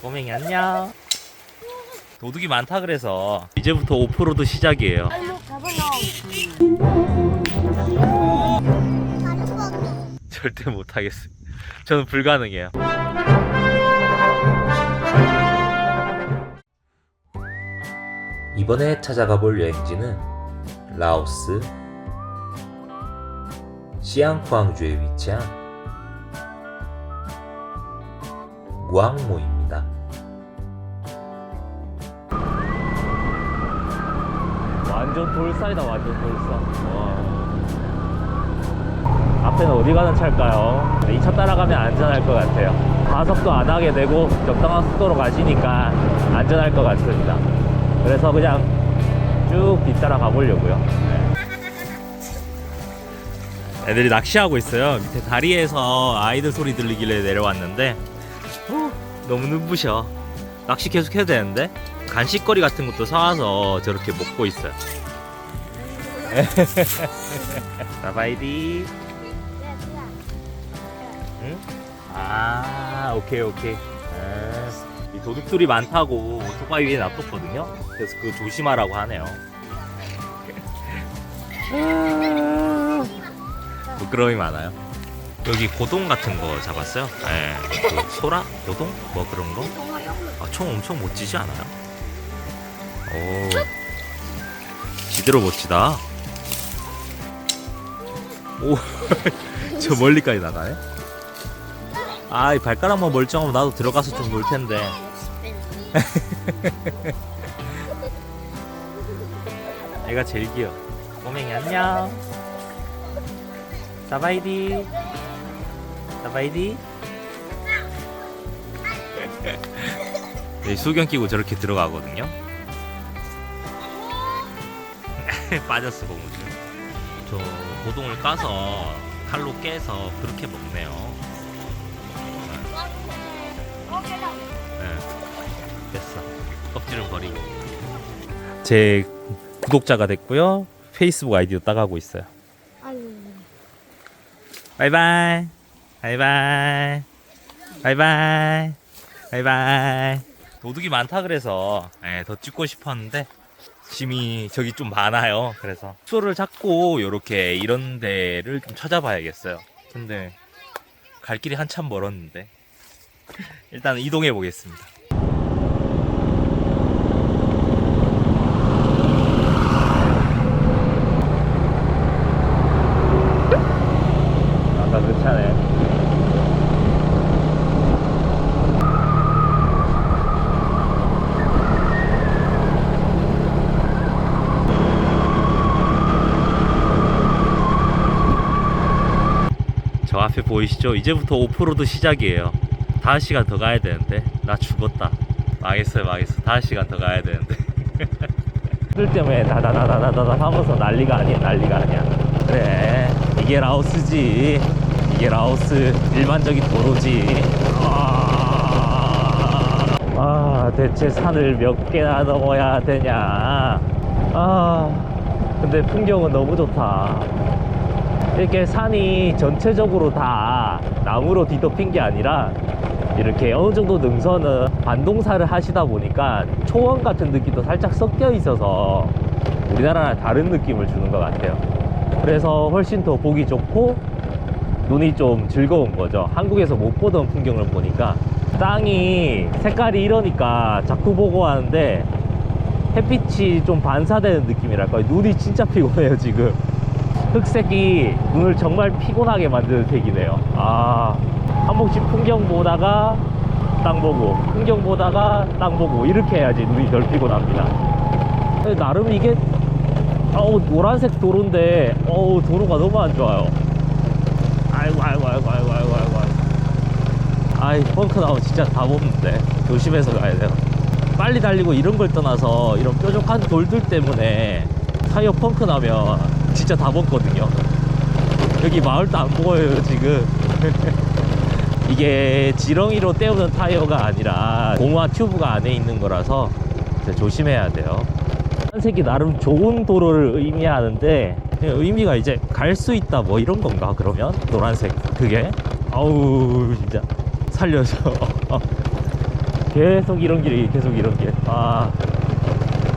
꼬맹이 안녕. 도둑이 많다 그래서 이제부터 오프로드 시작이에요. 절대 못 하겠어요. 저는 불가능해요. 이번에 찾아가 볼 여행지는 라오스 시앙쿠앙주에 위치한 무앙모입니다. 완전 돌산이다 완전 돌산. 와. 앞에는 어디 가는 차일까요? 이 차 따라가면 안전할 것 같아요. 가속도 안 하게 되고 적당한 속도로 가시니까 안전할 것 같습니다. 그래서 그냥 쭉 뒤따라 가보려고요. 애들이 낚시하고 있어요. 밑에 다리에서 아이들 소리 들리길래 내려왔는데 어, 너무 눈부셔. 낚시 계속 해도 되는데 간식거리 같은 것도 사와서 저렇게 먹고 있어요. 사바이디. 응? 아, 오케이, 오케이. 아, 이 도둑들이 많다고 오토바이 위에 놔뒀거든요. 그래서 그거 조심하라고 하네요. 아, 부끄러움이 많아요. 여기 고동 같은 거 잡았어요. 예. 그 소라? 고동? 뭐 그런 거? 아, 총 엄청 멋지지 않아요? 오. 지대로 멋지다. 오. 저 멀리까지 나가네. 아, 이 발가락만 멀쩡하면 나도 들어가서 좀 놀 텐데. 얘가 제일 귀여워. 꼬맹이 안녕. 사바이디. 사바이디. 네, 수경 끼고 저렇게 들어가거든요. 빠졌어, 고무줄. 저 고동을 까서 칼로 깨서 그렇게 먹네요. 네. 됐어. 껍질은 버리고. 제 구독자가 됐고요. 페이스북 아이디도 따가고 있어요. 바이바이. 바이바이. 바이바이. 바이바이. 도둑이 많다 그래서 예, 더 찍고 싶었는데 짐이 저기 좀 많아요. 그래서 숙소를 찾고 요렇게 이런 데를 좀 찾아봐야겠어요. 근데 갈 길이 한참 멀었는데 일단 이동해 보겠습니다. 아까 그 차네. 저 앞에 보이시죠? 이제부터 오프로드 시작이에요. 5시간 더 가야 되는데 나 죽었다. 망했어요, 망했어. 5시간 더 가야 되는데. 들 때문에 다다다다다다 하면서 난리가 아니야, 난리가 아니야. 그래, 이게 라오스지. 이게 라오스 일반적인 도로지. 아, 아, 대체 산을 몇 개나 넘어야 되냐. 아, 근데 풍경은 너무 좋다. 이렇게 산이 전체적으로 다 나무로 뒤덮인 게 아니라 이렇게 어느 정도 능선은 반동사를 하시다 보니까 초원 같은 느낌도 살짝 섞여 있어서 우리나라랑 다른 느낌을 주는 것 같아요. 그래서 훨씬 더 보기 좋고 눈이 좀 즐거운 거죠. 한국에서 못 보던 풍경을 보니까 땅이 색깔이 이러니까 자꾸 보고 하는데 햇빛이 좀 반사되는 느낌이랄까요. 눈이 진짜 피곤해요, 지금. 흑색이 눈을 정말 피곤하게 만드는 색이네요. 아, 한 번씩 풍경 보다가 땅 보고, 풍경 보다가 땅 보고, 이렇게 해야지 눈이 덜 피곤합니다. 나름 이게, 어우, 노란색 도로인데, 어우, 도로가 너무 안 좋아요. 아이고, 아이고, 아이고, 아이고, 아이고, 아이고. 아이고. 아이, 펑크 나오면 진짜 다 뽑는데. 조심해서 가야 돼요. 빨리 달리고 이런 걸 떠나서 이런 뾰족한 돌들 때문에 타이어 펑크 나면 진짜 다 벗거든요. 여기 마을도 안 보여요, 지금. 이게 지렁이로 때우는 타이어가 아니라 고무화 튜브가 안에 있는 거라서 조심해야 돼요. 색이 나름 좋은 도로를 의미하는데 의미가 이제 갈 수 있다 뭐 이런 건가 그러면? 노란색 그게? 아우 진짜. 살려줘. 계속 이런 길이 계속 이런 길아.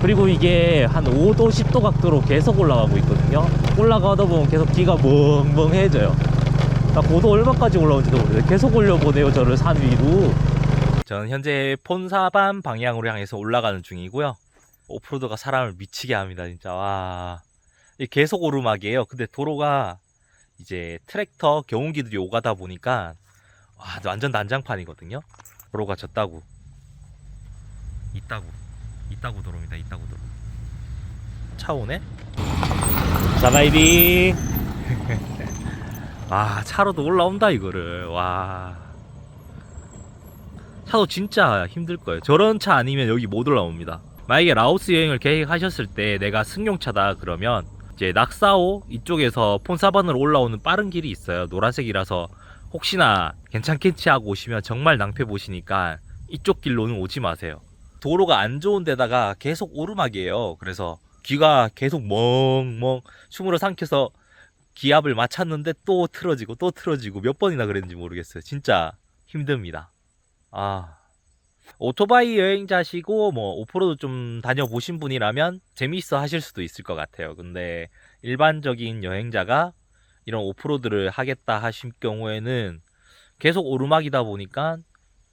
그리고 이게 한 5도 10도 각도로 계속 올라가고 있거든요 올라가다 보면 계속 귀가 멍멍해져요. 나 고도 얼마까지 올라온지도 모르겠어요. 계속 올려보내요 저를 산 위로. 저는 현재 폰사반 방향으로 향해서 올라가는 중이고요. 오프로드가 사람을 미치게 합니다 진짜. 와. 계속 오르막이에요. 근데 도로가 이제 트랙터 경운기들이 오가다 보니까 와 완전 난장판이거든요. 도로가 졌다고. 있다고 있다고 도로입니다 있다고 도로. 차 오네 사바이디. 아 차로도 올라온다 이거를. 와. 차도 진짜 힘들 거예요. 저런 차 아니면 여기 못 올라옵니다. 만약에 라오스 여행을 계획하셨을 때 내가 승용차다 그러면 이제 낙사오 이쪽에서 폰사반으로 올라오는 빠른 길이 있어요. 노란색이라서 혹시나 괜찮겠지 하고 오시면 정말 낭패 보시니까 이쪽 길로는 오지 마세요. 도로가 안 좋은 데다가 계속 오르막이에요. 그래서 귀가 계속 멍멍 숨으로 삼켜서 기압을 맞췄는데 또 틀어지고 또 틀어지고 몇 번이나 그랬는지 모르겠어요 진짜 힘듭니다 아 오토바이 여행자시고 뭐 오프로드 좀 다녀보신 분이라면 재미있어 하실 수도 있을 것 같아요. 근데 일반적인 여행자가 이런 오프로드를 하겠다 하실 경우에는 계속 오르막이다 보니까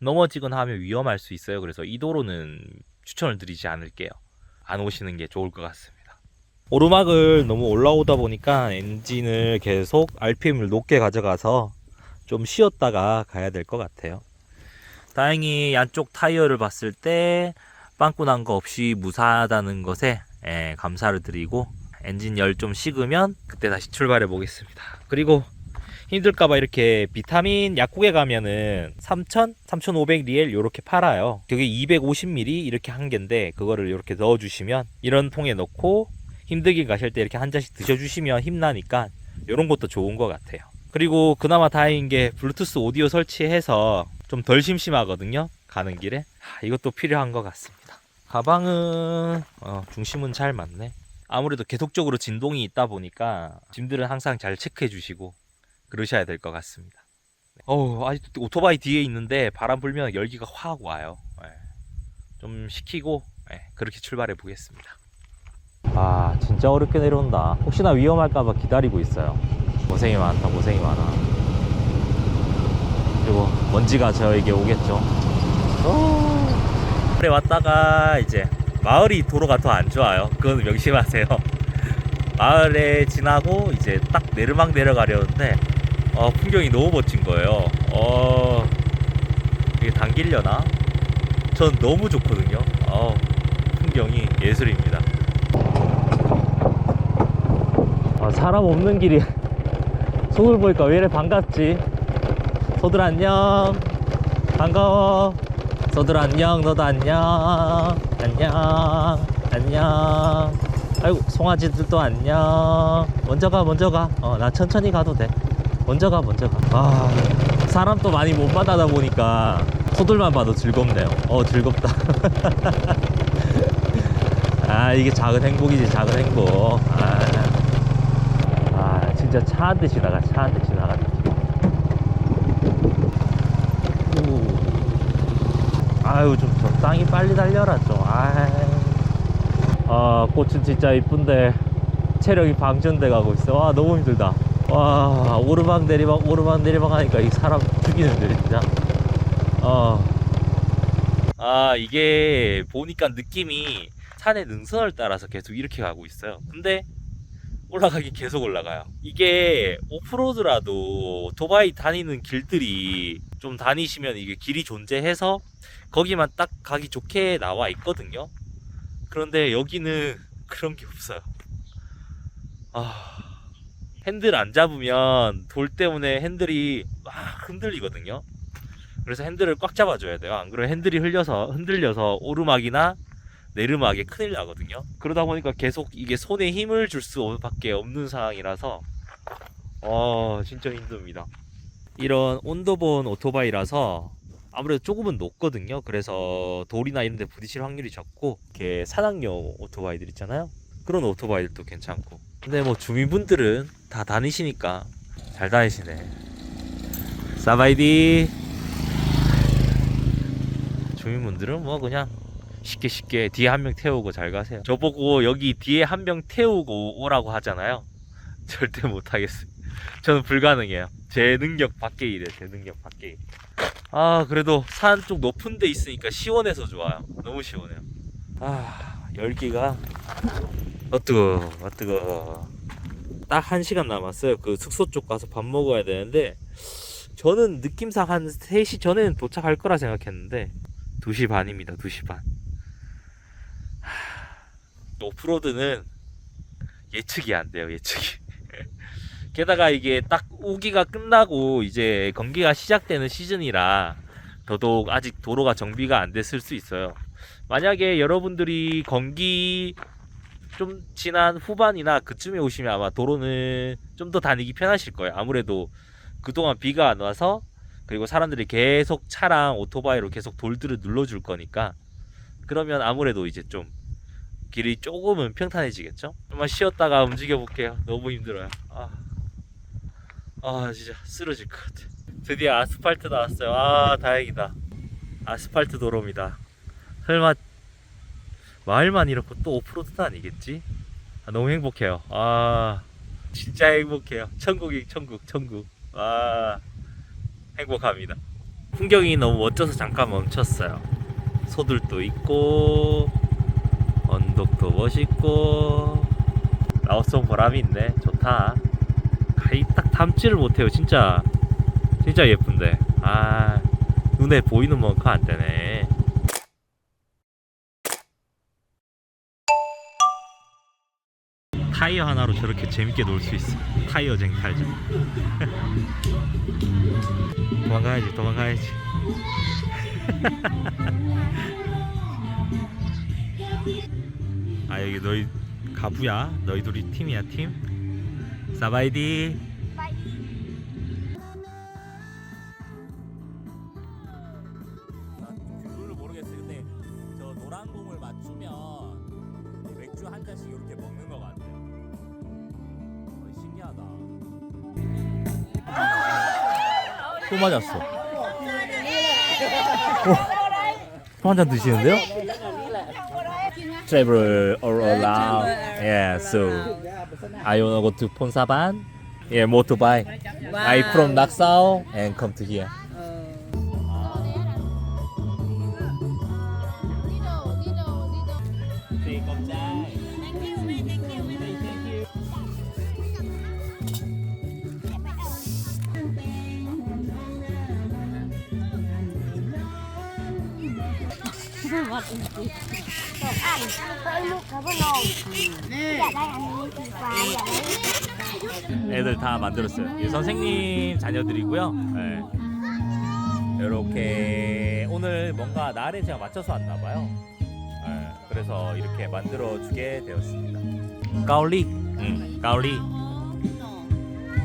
넘어지거나 하면 위험할 수 있어요. 그래서 이 도로는 추천을 드리지 않을게요. 안 오시는 게 좋을 것 같습니다. 오르막을 너무 올라오다 보니까 엔진을 계속 RPM을 높게 가져가서 좀 쉬었다가 가야 될 것 같아요. 다행히 양쪽 타이어를 봤을 때 빵꾸 난 거 없이 무사하다는 것에 예, 감사를 드리고 엔진 열 좀 식으면 그때 다시 출발해 보겠습니다. 그리고 힘들까봐 이렇게 비타민 약국에 가면은 3,000, 3,500 리엘 이렇게 팔아요. 그게 250ml 이렇게 한 개인데 그거를 이렇게 넣어주시면 이런 통에 넣고 힘들게 가실 때 이렇게 한 잔씩 드셔주시면 힘나니까 이런 것도 좋은 것 같아요. 그리고 그나마 다행인 게 블루투스 오디오 설치해서 좀 덜 심심하거든요. 가는 길에 하, 이것도 필요한 것 같습니다. 가방은 어, 중심은 잘 맞네. 아무래도 계속적으로 진동이 있다 보니까 짐들은 항상 잘 체크해 주시고 그러셔야 될 것 같습니다. 어우 아직도 오토바이 뒤에 있는데 바람 불면 열기가 확 와요. 예. 좀 식히고 예, 그렇게 출발해 보겠습니다. 아 진짜 어렵게 내려온다. 혹시나 위험할까봐 기다리고 있어요. 고생이 많다 고생이 많아. 그리고 먼지가 저에게 오겠죠. 그래 왔다가 이제 마을이 도로가 더 안 좋아요. 그건 명심하세요. 마을에 지나고 이제 딱 내르막 내려가려는데 어, 풍경이 너무 멋진 거예요. 어, 이게 당길려나? 전 너무 좋거든요. 어, 풍경이 예술입니다. 아, 사람 없는 길이 속을 보니까 왜 이래 반갑지? 소들 안녕. 반가워. 소들 안녕. 너도 안녕. 안녕. 안녕. 아이고 송아지들도 안녕. 먼저 가 먼저 가. 어 나 천천히 가도 돼. 먼저 가 먼저 가. 아 사람 또 많이 못 만나다 보니까 소들만 봐도 즐겁네요. 어 즐겁다. 아 이게 작은 행복이지 작은 행복. 아, 아 진짜 차 한 대 지나가 차 한 대 지나가. 아유 좀 적당히 빨리 달려라 좀 아이. 아 꽃은 진짜 이쁜데 체력이 방전돼 가고 있어 와 너무 힘들다 와 오르막 내리막 오르막 내리막 하니까 이 사람 죽이는데 진짜 어 아 이게 보니까 느낌이 산의 능선을 따라서 계속 이렇게 가고 있어요 근데 올라가기 계속 올라가요. 이게 오프로드라도 오토바이 다니는 길들이 좀 다니시면 이게 길이 존재해서 거기만 딱 가기 좋게 나와 있거든요. 그런데 여기는 그런 게 없어요. 아, 핸들 안 잡으면 돌 때문에 핸들이 막 흔들리거든요. 그래서 핸들을 꽉 잡아줘야 돼요. 안 그러면 핸들이 흘려서 흔들려서 오르막이나 내르막에 큰일 나거든요. 그러다 보니까 계속 이게 손에 힘을 줄 수밖에 없는 상황이라서 어 진짜 힘듭니다. 이런 온도본 오토바이라서 아무래도 조금은 높거든요. 그래서 돌이나 이런 데 부딪힐 확률이 적고 이렇게 산악용 오토바이들 있잖아요. 그런 오토바이들도 괜찮고. 근데 뭐 주민분들은 다 다니시니까 잘 다니시네. 사바이디 주민분들은 뭐 그냥 쉽게 쉽게 뒤에 한 명 태우고 잘 가세요. 저보고 여기 뒤에 한 명 태우고 오라고 하잖아요. 절대 못 하겠어요. 저는 불가능해요. 제 능력 밖의 일이에요. 제 능력 밖의 일. 아 그래도 산 쪽 높은 데 있으니까 시원해서 좋아요. 너무 시원해요. 아 열기가 어 뜨거 어 뜨거 딱 한 시간 남았어요. 그 숙소 쪽 가서 밥 먹어야 되는데 저는 느낌상 한 3시 전에는 도착할 거라 생각했는데 2시 반입니다. 2시 반. 하, 오프로드는 예측이 안 돼요. 예측이. 게다가 이게 딱 우기가 끝나고 이제 건기가 시작되는 시즌이라 더더욱 아직 도로가 정비가 안 됐을 수 있어요. 만약에 여러분들이 건기 좀 지난 후반이나 그쯤에 오시면 아마 도로는 좀 더 다니기 편하실 거예요. 아무래도 그동안 비가 안 와서 그리고 사람들이 계속 차랑 오토바이로 계속 돌들을 눌러줄 거니까 그러면 아무래도 이제 좀 길이 조금은 평탄해지겠죠? 좀만 쉬었다가 움직여 볼게요. 너무 힘들어요. 아, 아 진짜 쓰러질 것 같아. 드디어 아스팔트 나왔어요. 아 다행이다. 아스팔트 도로입니다. 설마 마을만 이렇고 또 오프로드도 아니겠지? 아, 너무 행복해요. 아 진짜 행복해요. 천국이 천국 천국. 아 행복합니다. 풍경이 너무 멋져서 잠깐 멈췄어요. 소들도 있고 언덕도 멋있고 라오송 보람이 있네. 좋다. 가히 딱 담지를 못해요. 진짜 진짜 예쁜데. 아 눈에 보이는 만큼 안 되네. 타이어 하나로 저렇게 재밌게 놀 수 있어. 타이어 쟁탈전. 도망가야지, 도망가야지. 아 여기 너희 가부야? 너희 둘이 팀이야 팀? 사바이디. 맞추면 맥주 한 잔씩 이렇게 먹는 것 같아요. 어, 신기하다. 또 맞았어. 또 한 잔 드시는데요? Travel all around. Yeah, so I wanna go to Ponsaban. Yeah, motorbike. I from Naksao and come to here. Qua Dạ 애들 다 만들었어요. 이 선생님 자녀들이고요. 네. 이렇게 오늘 뭔가 날에 제가 맞춰서 왔나 봐요. 네. 그래서 이렇게 만들어 주게 되었습니다. 가올리, 응, 가올리,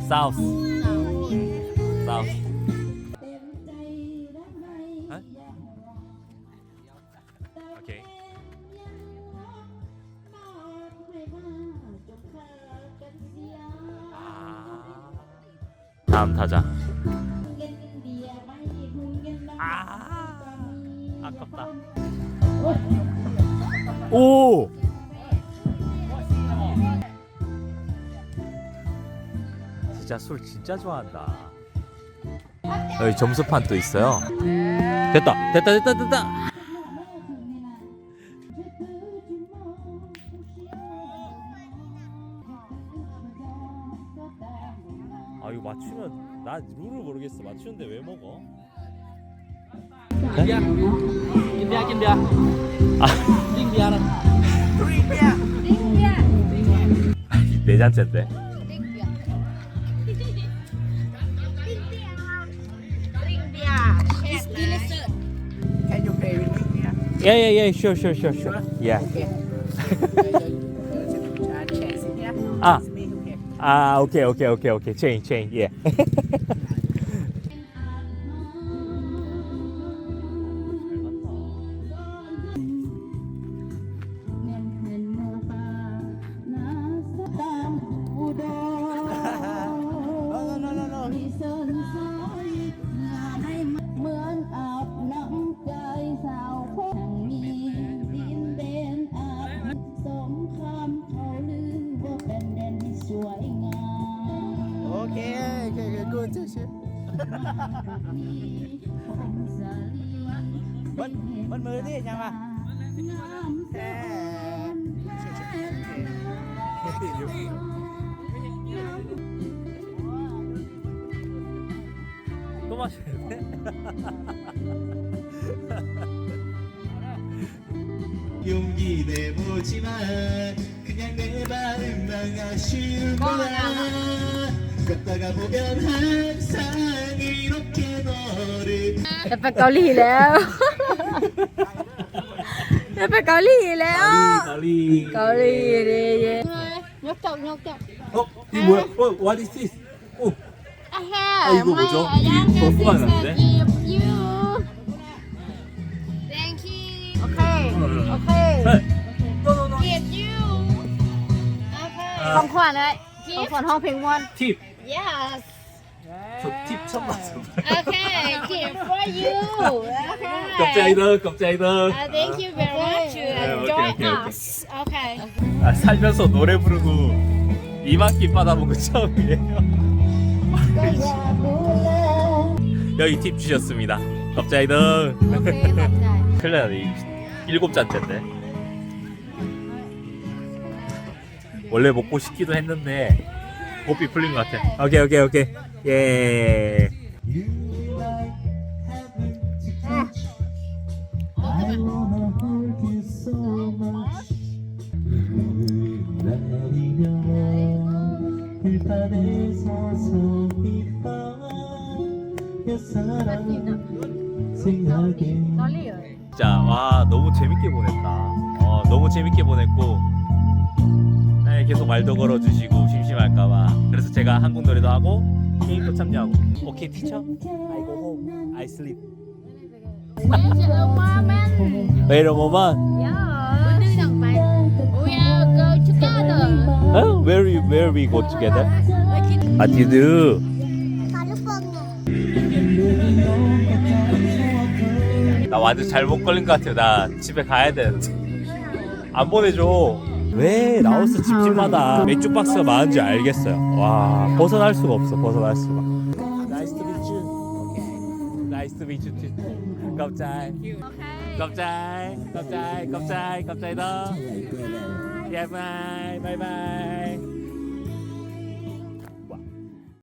사우스, 응, 사우스. 다음 타자. 아, 아깝다. 오! 진짜 술 진짜 좋아한다. 여기 점수판 또 있어요. 됐다, 됐다, 됐다, 됐다. 나 룰을 모르겠어. 맞추는데 왜 먹어? Bia, kim bia. 아. Kim bia đâu? 네 잔째인데. Can you pay with me? Yeah. Yeah, yeah, yeah. Sure, sure, sure, sure. Yeah. Okay. uh, yeah. À, okay, okay, okay, okay. Change, change, yeah. sure No, no, no, no, no. Bên bên mưa đi nha mà. 또 마셔야 돼? 용기 내보지만 그냥 내 마음만 아쉬운 거야 걷다가 보면 항상 이렇게 너를 จะไปเกาหลีแล้วจะไปเกาหลีแล้ว 다리 เกาหลีดิเย่ยกจอกยกจอก 어? 이 뭐야? 어? What is this? 오 아 이거 뭐죠? 너무 많은데? Thank you โอเคโอเค 노노노 Give you ของขวัญเลยของขวัญห้องเพลงมวน 팁! Yes. 저팁 천만 원. Okay, gift for you. Okay. 감사합니다. 감사합니다. Uh, thank you very much. Yeah, okay, Join okay, okay. us. Okay. 아, 살면서 노래 부르고 이만기 받아본 거 처음이에요. 여기 팁 주셨습니다. 감사합니다. Okay, love that. 큰일 나네. 이 일곱 잔째인데. 원래 먹고 싶기도 했는데 고삐 풀린 것 같아. 오케이 오케이 오케이. 예. 자, 와 너무 재밌게 보냈다. 어, 너무 재밌게 보냈고 네, 계속 말도 걸어주시고 의심할까봐. 그래서 제가 한국 놀이도 하고 게임도 참여하고. 오케이 티처. I go home. I sleep. Where's the woman? Wait a moment. Yeah. We do not We are go together. Huh? Where we where we go together? What you do? 나 완전 잘못 걸린 것 같아요. 나 집에 가야 되는데 안 보내줘. 왜 라오스 집집마다 맥주 박스가 많은지 알겠어요. 와, 벗어날 수가 없어, 벗어날 수가. Nice to meet you. Nice to meet you too. 깜짝. 깜짝. 깜짝. 깜짝. 깜짝이다. Yeah, bye. Bye bye.